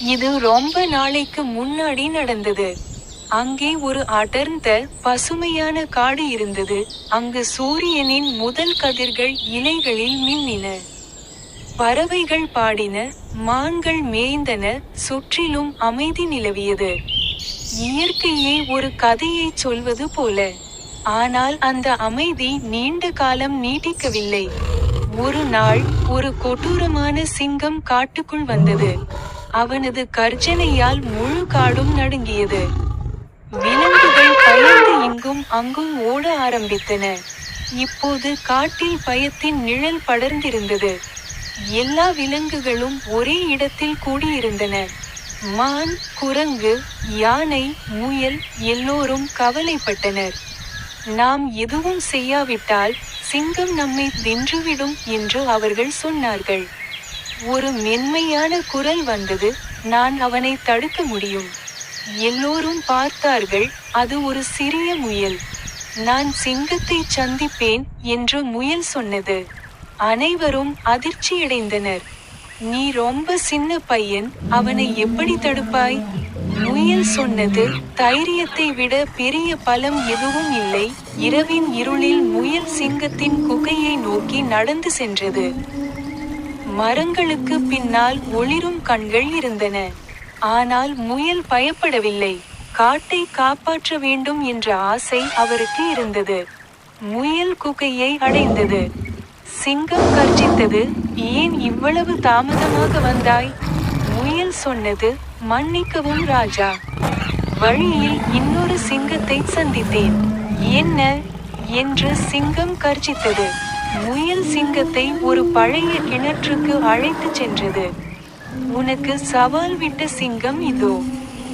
இது ரொம்ப நாளைக்கு முன்னாடி நடந்தது. அங்கே ஒரு அடர்ந்த பசுமையான காடு இருந்தது. அங்கு சூரியனின் முதல் கதிர்கள் இலைகளில் மின்னின. பறவைகள் பாடின மான்கள் மேய்ந்தன சுற்றிலும் அமைதி நிலவியது. இயற்கையே ஒரு கதையைச் சொல்வது போல. ஆனால் அந்த அமைதி நீண்ட காலம் நீடிக்கவில்லை. ஒரு நாள் ஒரு கொடூரமான சிங்கம் காட்டுக்குள் வந்தது. அவனது கர்ஜனையால் முழு காடும் நடுங்கியது. விலங்குகள் பயந்து இங்கும் அங்கும் ஓட ஆரம்பித்தன. இப்போது காட்டில் பயத்தின் நிழல் படர்ந்திருந்தது. எல்லா விலங்குகளும் ஒரே இடத்தில் கூடியிருந்தன. மான் குரங்கு யானை முயல் எல்லோரும் கவலைப்பட்டனர். நாம் எதுவும் செய்யாவிட்டால் சிங்கம் நம்மை தின்றுவிடும் என்று அவர்கள் சொன்னார்கள். ஒரு மென்மையான குரல் வந்தது. நான் அவனை தடுக்க முடியும். எல்லோரும் பார்த்தார்கள் அது ஒரு சிறிய முயல். நான் சிங்கத்தை சந்திப்பேன் என்று முயல் சொன்னது. அனைவரும் அதிர்ச்சியடைந்தனர் நீ ரொம்ப சின்ன பையன் அவனை எப்படி தடுப்பாய்? முயல் சொன்னது. தைரியத்தை விட பெரிய பலம் எதுவும் இல்லை. இரவின் இருளில் முயல் சிங்கத்தின் குகையை நோக்கி நடந்து சென்றது. மரங்களுக்கு பின்னால் ஒளிரும் கண்கள் இருந்தன. ஆனால் முயல் பயப்படவில்லை. காட்டை காப்பாற்ற வேண்டும் என்ற ஆசை அவருக்கு இருந்தது. முயல் குகையை அடைந்தது. சிங்கம் கர்ஜித்தது ஏன் இவ்வளவு தாமதமாக வந்தாய்? முயல் சொன்னது மன்னிக்கவும் ராஜா. வழியில் இன்னொரு சிங்கத்தை சந்தித்தேன். என்ன? என்று சிங்கம் கர்ஜித்தது. முயல் சிங்கத்தை ஒரு பழைய கிணற்றுக்கு அழைத்துச் சென்றது. உனக்கு சவால் விட்ட சிங்கம் இதோ.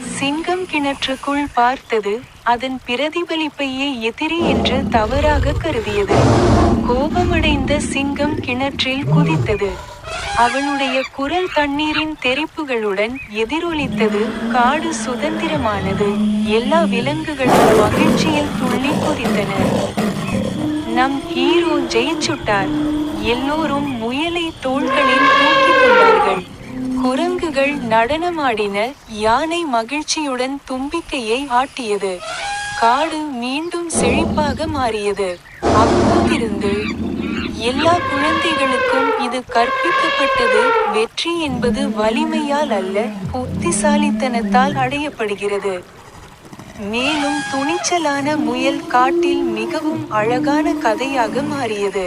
சிங்கம் கிணற்றுக்குள் பார்த்தது அதன் பிரதிபலிப்பையே எதிரி என்று தவறாக கருதியது. கோபமடைந்த சிங்கம் கிணற்றில் குதித்தது. அவனுடைய குரல் தண்ணீரின் தெரிப்புகளுடன் எதிரொலித்தது. காடு சுதந்திரமானது. எல்லா விலங்குகளும் மகிழ்ச்சியில் துள்ளி குதித்தன. நம் ஹீரோ ஜெயிச்சுட்டார். எல்லோரும் முயலை தோள்களில் தூக்கிக் கொண்டார்கள். குரங்குகள் நடனமாடின யானை மகிழ்ச்சியுடன் தும்பிக்கையை ஆட்டியது. காடு மீண்டும் செழிப்பாக மாறியது. அப்போதிருந்து எல்லா குழந்தைகளுக்கும் இது கற்பிக்கப்பட்டது. வெற்றி என்பது வலிமையால் அல்ல புத்திசாலித்தனத்தால் அடையப்படுகிறது. மேலும் துணிச்சலான முயல் காட்டில் மிகவும் அழகான கதையாக மாறியது.